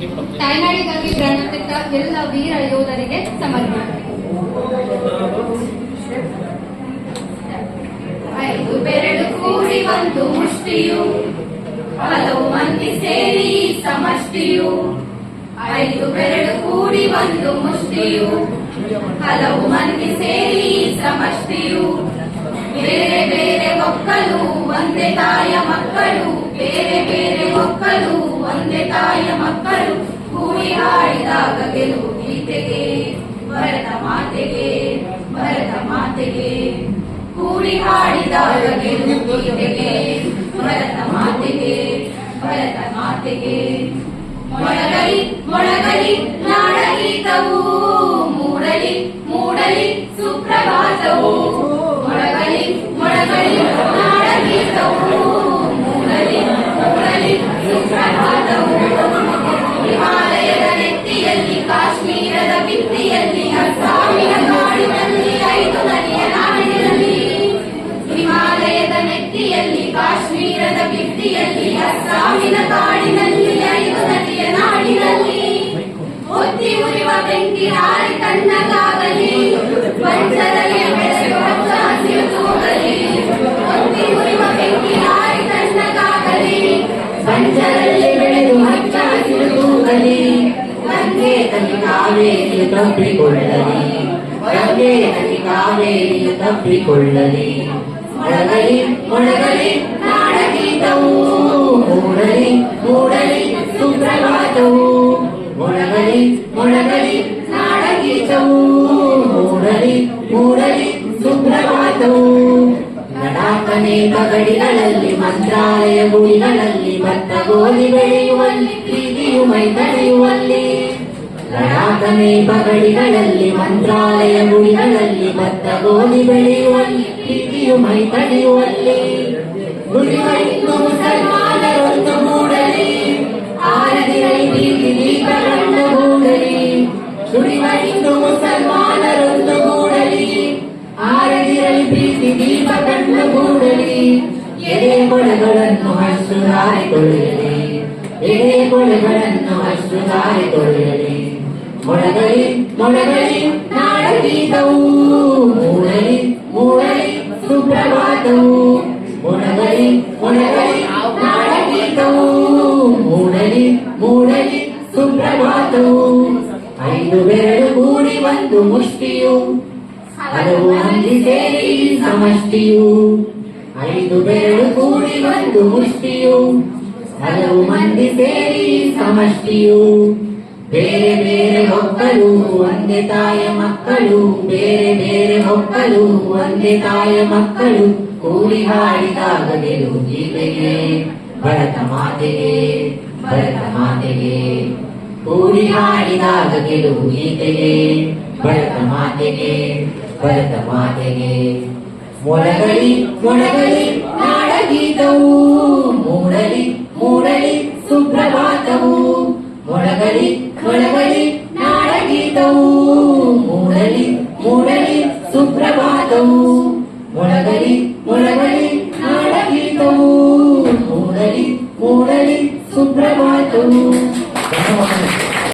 ತಾಯ್ನಾಡಿಗಾಗಿ ಪ್ರಾಣತೆತ್ತ ಎಲ್ಲ ವೀರ ಯೋಧರಿಗೆ ಸಮರ್ಪಣೆ. ಐದು ಮುಷ್ಟಿಯು, ಹಲವು ಮಂದಿ ಸೇರಿ ಸಮಷ್ಟಿಯು. ಐದು ಬೆರಳು ಕೂಡಿ ಒಂದು ಮುಷ್ಟಿಯು, ಹಲವು ಮಂದಿ ಸೇರಿ ಸಮಷ್ಟಿಯು. ಬೇರೆ ಬೇರೆ ಒಕ್ಕಲು, ಒಂದೇ ತಾಯ ಮಕ್ಕಳು. ಬೇರೆ ಬೇರೆ ಒಕ್ಕಲು, ಒಂದೇ ತಾಯ ಮಕ್ಕಳು ಕೂಡಿ ಹಾಡಿದಾಗ ಗೆಲುವು ಗೀತೆಗೆ, ಭರತ ಮಾತೆಗೆ ಭರತ ಮಾತೆಗೆ. ಕೂಡಿ ಹಾಡಿದಾಗ ಗೆಲುವು ಗೀತೆಗೆ, ಭರತ ಮಾತೆಗೆ ಭರತ ಮಾತೆಗೆ. ಮೊಳಗಲಿ ಮೊಳಗಲಿ ಕಾಶ್ಮೀರದ ಭಿತ್ತಿಯಲ್ಲಿ ಅಸ್ಸಾಮಿನ ಕಾಡಿನಲ್ಲಿ, ಐದು ನದಿಯ ನಾಡಿನಲ್ಲಿ. ಒತ್ತಿ ಉರಿವ ಬೆಂಕಿ ಹಾರಿ ತಣ್ಣಗಾಗಲಿ ಪಂಚರಲ್ಲಿ ಬೆಳೆಯುವ ಹಚ್ಚ ಹಸಿರು ತೂಗಲಿ. ಒತ್ತಿ ಉರಿವ ಬೆಂಕಿ ಹಾರಿ ತಣ್ಣಗಾಗಲಿ ಪಂಚರಲ್ಲಿ ಬೆಳೆದು ಹಚ್ಚ ಹಸಿರು ತೂಗಲಿ. ಗಂಗೆ ತನಿ ಕಾವೇರಿಯು ತಪ್ಪಿಕೊಳ್ಳಲಿ ಗಂಗೆ ತನಿ ಕಾವೇರಿಯು ತಪ್ಪಿಕೊಳ್ಳಲಿ. ಮೊಳಗಲಿ ಮೊಳಗಲಿ ಮೊಳಗಲಿ ಮೊಳಗಲಿ ನಾಡಗೀತವು ಮೂಡಲಿ ಮೂಡಲಿ ಸುಪ್ರಭಾತವು ಲಡಾಖನೇಕ ಗಡಿಗಳಲ್ಲಿ ಮಂತ್ರಾಲಯ ಗುಡಿಗಳಲ್ಲಿ ಭತ್ತ ಗೋಧಿ ಬೆಳೆಯುವಲ್ಲಿ ಪ್ರೀತಿಯು ಮೈ ತಡೆಯುವಲ್ಲಿ ಲಡಾಖನೇಕ ಗಡಿಗಳಲ್ಲಿ ಮಂತ್ರಾಲಯ ಗುಡಿಗಳಲ್ಲಿ ಭತ್ತ ಗೋಧಿ ಬೆಳೆಯುವಲ್ಲಿ ಪ್ರೀತಿಯು ಮೈ ತಡೆಯುವಲ್ಲಿ ನುಡಿಗಳಿಂದು ಮುಸಲ್ಮಾನರೊಂದು ನುಡಿಗಳಿಂದು ಮುಸಲ್ಮಾನರೊಂದು ಮೂಡಲಿ ಆರದಿರಲಿ ಪ್ರೀತಿ ದೀಪ ಕಣ್ಣು ಮೂಡಲಿ ಎದೆ ಕೊಳೆಗಳನ್ನು ಅಷ್ಟು ದಾರಿಕೊಳ್ಳಲಿ ಎದೆ ಕೊಳೆಗಳನ್ನು ಅಷ್ಟು ದಾರಿಕೊಳ್ಳಲಿ ಮೊಳಗಲಿ ಮೊಳಗಲಿ ನಾಡಗೀತವು ಮೂಡಲಿ ಮೂಡಲಿ ಸುಪ್ರಭಾತವು ಮೊಳಗಲಿ ಮೊಳಗಲಿ ನಾಡಗೀತವು ಮೂಡಲಿ ಮೂಡಲಿ ಸುಪ್ರಭಾತವು ಐದು ಬೆರಳು ಕೂಡಿ ಒಂದು ಮುಷ್ಟಿಯು. ಹಲವು ಹಂದಿ ಸೇರಿ ಸಮಷ್ಟಿಯು. ಐದು ಬೆರಳು ಕೂಡಿ ಒಂದು ಮುಷ್ಟಿಯು. ಹಲವು ಮಂದಿ ಸೇರಿ ಸಮಷ್ಟಿಯು. ಬೇರೆ ಬೇರೆ ಮಕ್ಕಳು ಒಂದೇ ತಾಯ ಮಕ್ಕಳು. ಬೇರೆ ಬೇರೆ ಮಕ್ಕಳು ಒಂದೇ ತಾಯ ಮಕ್ಕಳು. ಕೂಡಿ ಹಾಡಿದಾಗ ಗೆಲುವು ಜೀವೆಗೆ ಭರತ ಮಾತೆಗೆ ಭರತ ಮಾತೆಗೆ. பூரிமானிதாகெடு நீதிலே பலத்த மாத்தினே பலத்த மாத்தினே ಮೊಳಗಲಿ ಮೊಳಗಲಿ ನಾಡಗೀತವು ಮೂಡಲಿ ಮೂಡಲಿ ಸುಪ್ರಭಾತವು ಮೊಳಗಲಿ ಮೊಳಗಲಿ ನಾಡಗೀತವು ಮೂಡಲಿ ಮೂಡಲಿ ಸುಪ್ರಭಾತವು ಮೊಳಗಲಿ ಮೊಳಗಲಿ ನಾಡಗೀತವು ಮೂಡಲಿ ಮೂಡಲಿ ಸುಪ್ರಭಾತವು 仲間